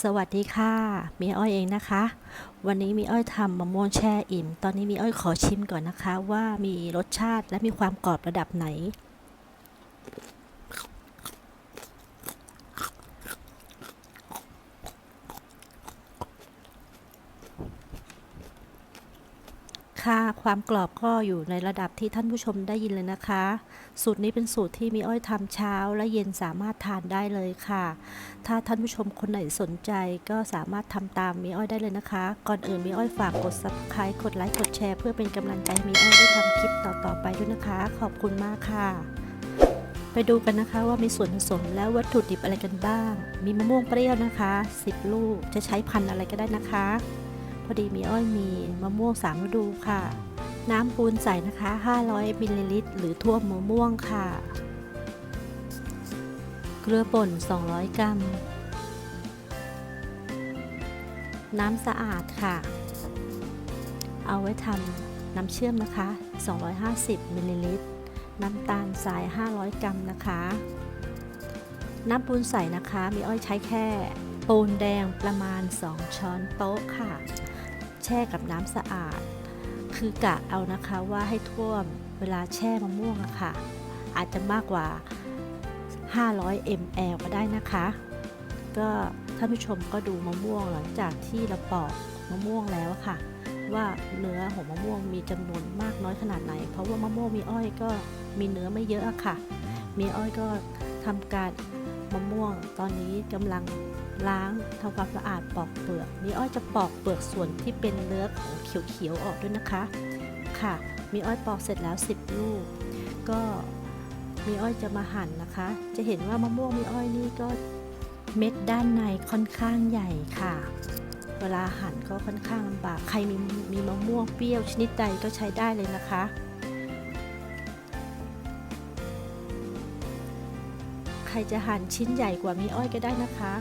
สวัสดีค่ะมีอ้อยเองนะคะ วันนี้มีอ้อยทำมะม่วงแช่อิ่ม ตอนนี้มีอ้อยขอชิมก่อนนะคะ ว่ามีรสชาติและมีความกรอบระดับไหน ค่ะ ความกรอบก็อยู่ในระดับที่ท่านผู้ชมได้ยินเลยนะคะ สูตรนี้เป็นสูตรที่มีอ้อยทำเช้าและเย็นสามารถทานได้เลยค่ะ ถ้าท่านผู้ชมคนไหนสนใจก็สามารถทำตามมีอ้อยได้เลยนะคะ ก่อนอื่นมีอ้อยฝากกด subscribe กดไลค์กดแชร์ เพื่อเป็นกำลังใจมีอ้อยได้ทำคลิปต่อๆไปด้วยนะคะ ขอบคุณมากค่ะ ไปดูกันนะคะว่ามีส่วนผสมและวัตถุดิบอะไรกันบ้าง มีมะม่วงเปรี้ยวนะคะ 10 ลูกจะใช้พันธุ์อะไรก็ได้นะคะ อดีมีอ้อยมีมะม่วง3ฤดูค่ะ น้ำปูนใส่นะคะ 500มิลลิลิตรหรือท่วมมะม่วงค่ะ เกลือป่น 200 กรัม น้ำสะอาดค่ะ เอาไว้ทำน้ำเชื่อมนะคะ 250มิลลิลิตร น้ำตาลทราย 500 กรัมนะคะ น้ำปูนใสนะคะ มีอ้อยใช้แค่ปูนแดงประมาณ 2 ช้อนโต๊ะค่ะแช่กับน้ำสะอาด คือกะเอานะคะว่าให้ท่วมเวลาแช่มะม่วงอะค่ะ อาจจะมากกว่า 500 ml ก็ได้นะคะ ก็ท่านผู้ชมก็ดูมะม่วงหลังจากที่เราปอกมะม่วงแล้วค่ะ ว่าเนื้อของมะม่วงมีจำนวนมากน้อยขนาดไหน เพราะว่ามะม่วงมีอ้อยก็มีเนื้อไม่เยอะอะค่ะ มีอ้อยก็ทำการมะม่วงตอนนี้กำลัง ล้างทำความสะอาดปอกเปลือก มีอ้อยจะปอกเปลือกส่วนที่เป็นเนื้อของเขียวๆออกด้วยนะคะ ค่ะ มีอ้อยปอกเสร็จแล้ว 10 ลูก ก็มีอ้อยจะมาหั่นนะคะ จะเห็นว่ามะม่วงมีอ้อยนี่ก็เม็ดด้านในค่อนข้างใหญ่ค่ะ เวลาหั่นก็ค่อนข้างลำบาก ใครมีมีมะม่วงเปรี้ยวชนิดใดก็ใช้ได้เลยนะคะใครจะหั่นชิ้นใหญ่กว่ามีอ้อยก็ได้นะคะ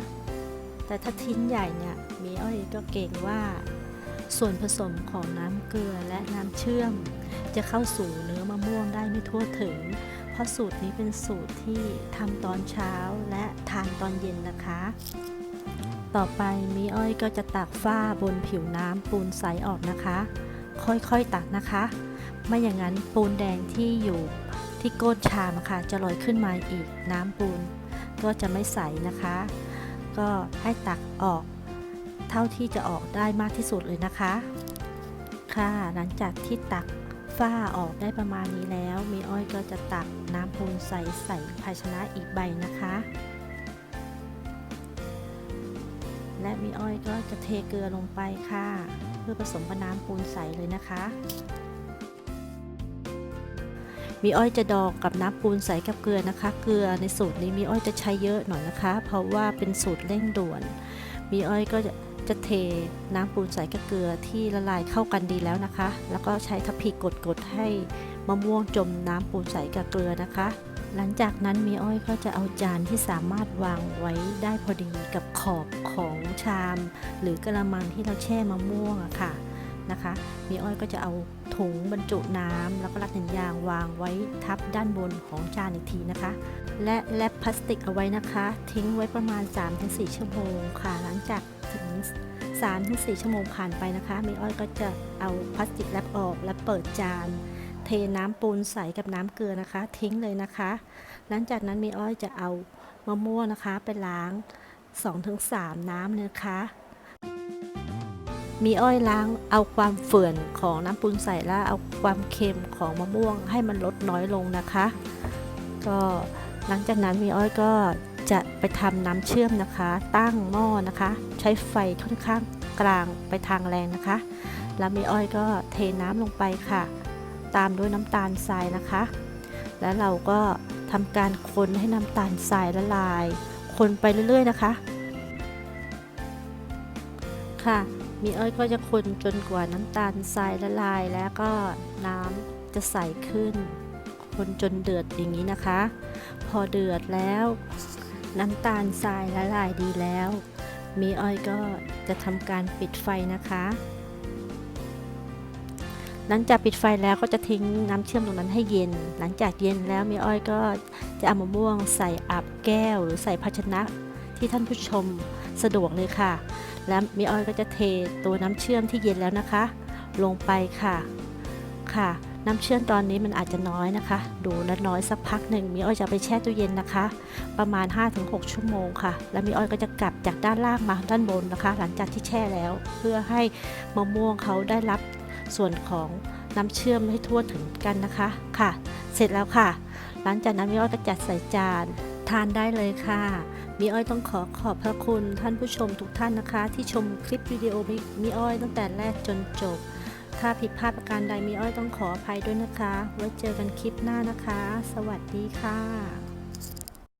แต่ถ้าชิ้นใหญ่เนี่ยมีอ้อยก็เก่งว่า ส่วนผสมของน้ำเกลือและน้ำเชื่อม จะเข้าสู่เนื้อมะม่วงได้ไม่ทั่วถึง เพราะสูตรนี้เป็นสูตรที่ทำตอนเช้าและทานตอนเย็นนะคะ ต่อไปมีอ้อยก็จะตักฝ้าบนผิวน้ำปูนใสออกนะคะ ค่อยๆตักนะคะ ไม่อย่างนั้นปูนแดงที่อยู่ที่ก้นชามะค่ะจะลอยขึ้นมาอีกน้ำปูนก็จะไม่ใสนะคะ ก็ให้ตักออกเท่าที่จะออกได้มากที่สุดเลยนะคะ ค่ะหลังจากที่ตักฝ้าออกได้ประมาณนี้แล้วมีอ้อยก็จะตักน้ำปูนใสใส่ภาชนะอีกใบนะคะ และมีอ้อยก็จะเทเกลือลงไปค่ะ เพื่อผสมกับน้ำปูนใสเลยนะคะ มีอ้อยจะดองกับน้ำปูนใสกับเกลือนะคะ เกลือในสูตรนี้มีอ้อยจะใช้เยอะหน่อยนะคะ เพราะว่าเป็นสูตรเร่งด่วน มีอ้อยก็จะจะเทน้ำปูนใสกับเกลือที่ละลายเข้ากันดีแล้วนะคะ แล้วก็ใช้ทัพพีกดๆให้มะม่วงจมน้ำปูนใสกับเกลือนะคะ หลังจากนั้นมีอ้อยก็จะเอาจานที่สามารถวางไว้ได้พอดีกับขอบของชาม หรือกระมังที่เราแช่มะม่วงอะค่ะนะคะ มีอ้อยก็จะเอา ถุงบรรจุน้ำแล้วก็รัดหนังยางวางไว้ทับด้านบนของจานอีกทีนะคะ และแรปพลาสติกเอาไว้นะคะ ทิ้งไว้ประมาณ 3-4 ชั่วโมงค่ะ หลังจากถึง3-4 ชั่วโมงผ่านไปนะคะเมีอ้อยก็จะเอาพลาสติกแรปออกและเปิดจานเทน้ำปูนใสกับน้ำเกลือนะคะ ทิ้งเลยนะคะ หลังจากนั้นเมีอ้อยจะเอามะม่วงนะคะ ไปล้าง 2-3 น้ำเลยนะคะ มีอ้อยล้างเอาความเฝื่อนของน้ำปูนใส่และเอาความเค็มของมะม่วงให้มันลดน้อยลงนะคะ ก็หลังจากนั้นมีอ้อยก็จะไปทำน้ำเชื่อมนะคะ ตั้งหม้อนะคะ ใช้ไฟค่อนข้างกลางไปทางแรงนะคะ แล้วมีอ้อยก็เทน้ำลงไปค่ะ ตามด้วยน้ำตาลทรายนะคะ แล้วเราก็ทำการคนให้น้ำตาลทรายละลาย คนไปเรื่อยๆนะคะ ค่ะ มีอ้อยก็จะคนจนกว่าน้ำตาลทรายละลายแล้วก็น้ำจะใสขึ้น คนจนเดือดอย่างนี้นะคะ พอเดือดแล้ว น้ำตาลทรายละลายดีแล้ว มีอ้อยก็จะทำการปิดไฟนะคะหลังจากปิดไฟแล้วก็จะทิ้งน้ำเชื่อมตรงนั้นให้เย็น หลังจากเย็นแล้วมีอ้อยก็จะเอามะม่วงใส่อับแก้ว หรือใส่ภาชนะที่ท่านผู้ชม สะดวกเลยค่ะ และมีอ้อยก็จะเทตัวน้ำเชื่อมที่เย็นแล้วนะคะ ลงไปค่ะค่ะ น้ำเชื่อมตอนนี้มันอาจจะน้อยนะคะ ดูแลน้อยสักพักหนึ่งมีอ้อยจะไปแช่ตู้เย็นนะคะ ประมาณ 5-6 ชั่วโมงค่ะ แล้วมีอ้อยก็จะกลับจากด้านล่างมาด้านบนนะคะ หลังจากที่แช่แล้ว เพื่อให้มะม่วงเขาได้รับส่วนของน้ำเชื่อมให้ทั่วถึงกันนะคะค่ะ เสร็จแล้วค่ะ หลังจากนั้นมีอ้อยก็จัดใส่จาน ทานได้เลยค่ะ มีอ้อยต้องขอขอบพระคุณท่านผู้ชมทุกท่านนะคะ ที่ชมคลิปวิดีโอมีอ้อยตั้งแต่แรกจนจบ ถ้าผิดพลาดประการใดมีอ้อยต้องขออภัยด้วยนะคะ ไว้เจอกันคลิปหน้านะคะ สวัสดีค่ะ